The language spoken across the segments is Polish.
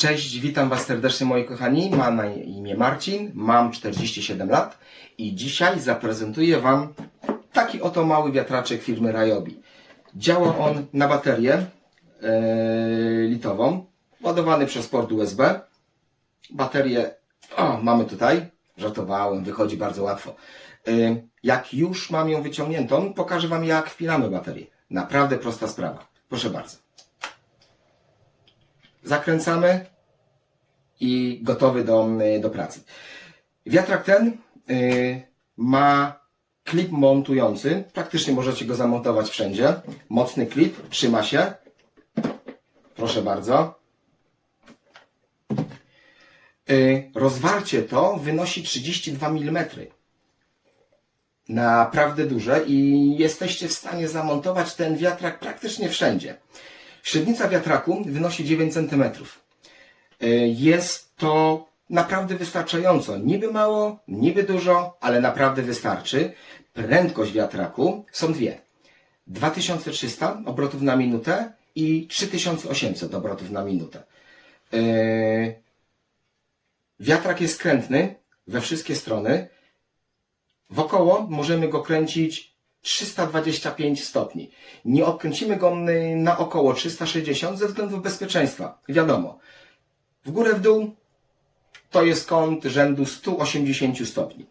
Cześć, witam Was serdecznie moi kochani. Mam na imię Marcin, mam 47 lat i dzisiaj zaprezentuję Wam taki oto mały wiatraczek firmy Ryobi. Działa on na baterię e, litową, ładowany przez port USB. Baterię o, mamy tutaj, żartowałem, wychodzi bardzo łatwo. E, jak już mam ją wyciągniętą, pokażę Wam jak wpinamy baterię. Naprawdę prosta sprawa. Proszę bardzo. Zakręcamy i gotowy do, do pracy. Wiatrak ten y, ma klip montujący. Praktycznie możecie go zamontować wszędzie. Mocny klip, trzyma się. Proszę bardzo. Y, rozwarcie to wynosi 32 mm. Naprawdę duże i jesteście w stanie zamontować ten wiatrak praktycznie wszędzie. Średnica wiatraku wynosi 9 cm. Jest to naprawdę wystarczająco. Niby mało, niby dużo, ale naprawdę wystarczy. Prędkość wiatraku są dwie. 2300 obrotów na minutę i 3800 obrotów na minutę. Yy, Wiatrak jest skrętny we wszystkie strony. Wokoło możemy go kręcić 325 stopni. Nie obkręcimy go y, na około 360 ze względów bezpieczeństwa. Wiadomo. W górę, w dół to jest kąt rzędu 180 stopni.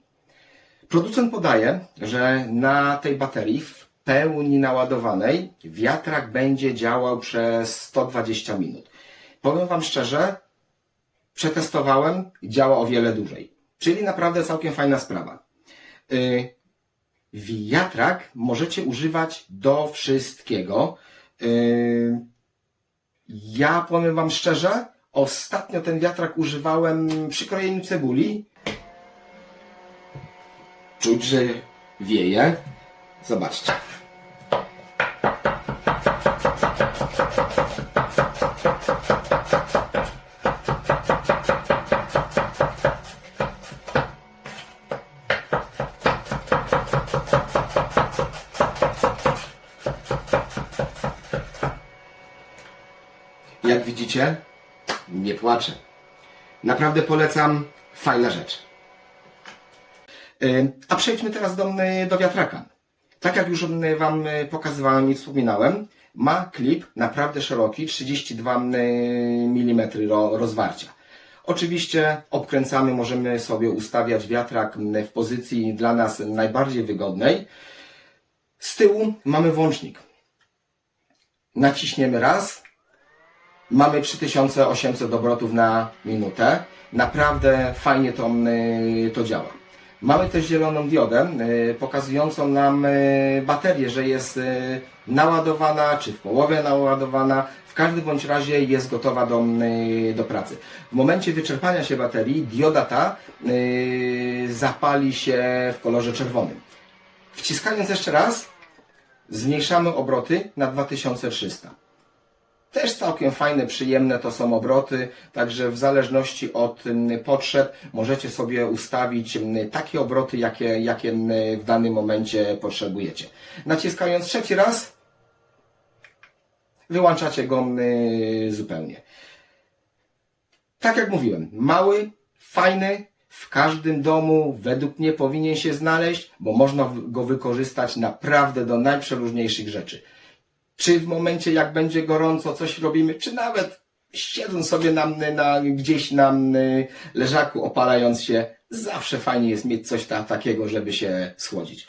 Producent podaje, że na tej baterii w pełni naładowanej wiatrak będzie działał przez 120 minut. Powiem Wam szczerze, przetestowałem, działa o wiele dłużej. Czyli naprawdę całkiem fajna sprawa. Yy, wiatrak możecie używać do wszystkiego. Yy, ja powiem Wam szczerze, ostatnio ten wiatrak używałem przy krojeniu cebuli. Czuć, że wieje. Zobaczcie. Jak widzicie, nie płaczę. Naprawdę polecam, fajna rzecz. Yy, A przejdźmy teraz do, do wiatraka. Tak jak już yy, Wam yy, pokazywałem i wspominałem, ma klip naprawdę szeroki, 32 mm ro- rozwarcia. Oczywiście obkręcamy, możemy sobie ustawiać wiatrak w pozycji dla nas najbardziej wygodnej. Z tyłu mamy włącznik. Naciśniemy raz, Mamy 3800 obrotów na minutę. Naprawdę fajnie to, y, to działa. Mamy też zieloną diodę y, pokazującą nam y, baterię, że jest naładowana, czy w połowie naładowana. W każdym bądź razie jest gotowa do, y, do pracy. W momencie wyczerpania się baterii dioda ta zapali się w kolorze czerwonym. Wciskając jeszcze raz, zmniejszamy obroty na 2300. Też całkiem fajne, przyjemne to są obroty, także w zależności od mm, potrzeb możecie sobie ustawić mm, takie obroty, jakie, jakie mm, w danym momencie potrzebujecie. Naciskając trzeci raz, wyłączacie go zupełnie. Tak jak mówiłem, mały, fajny, w każdym domu według mnie powinien się znaleźć, bo można go wykorzystać naprawdę do najprzeróżniejszych rzeczy czy w momencie jak będzie gorąco coś robimy, czy nawet siedząc sobie na, na, gdzieś na y, leżaku opalając się, zawsze fajnie jest mieć coś ta, takiego, żeby się schłodzić.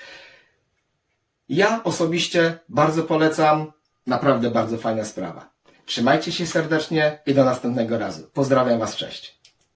Ja osobiście bardzo polecam, naprawdę bardzo fajna sprawa. Trzymajcie się serdecznie i do następnego razu. Pozdrawiam Was, cześć.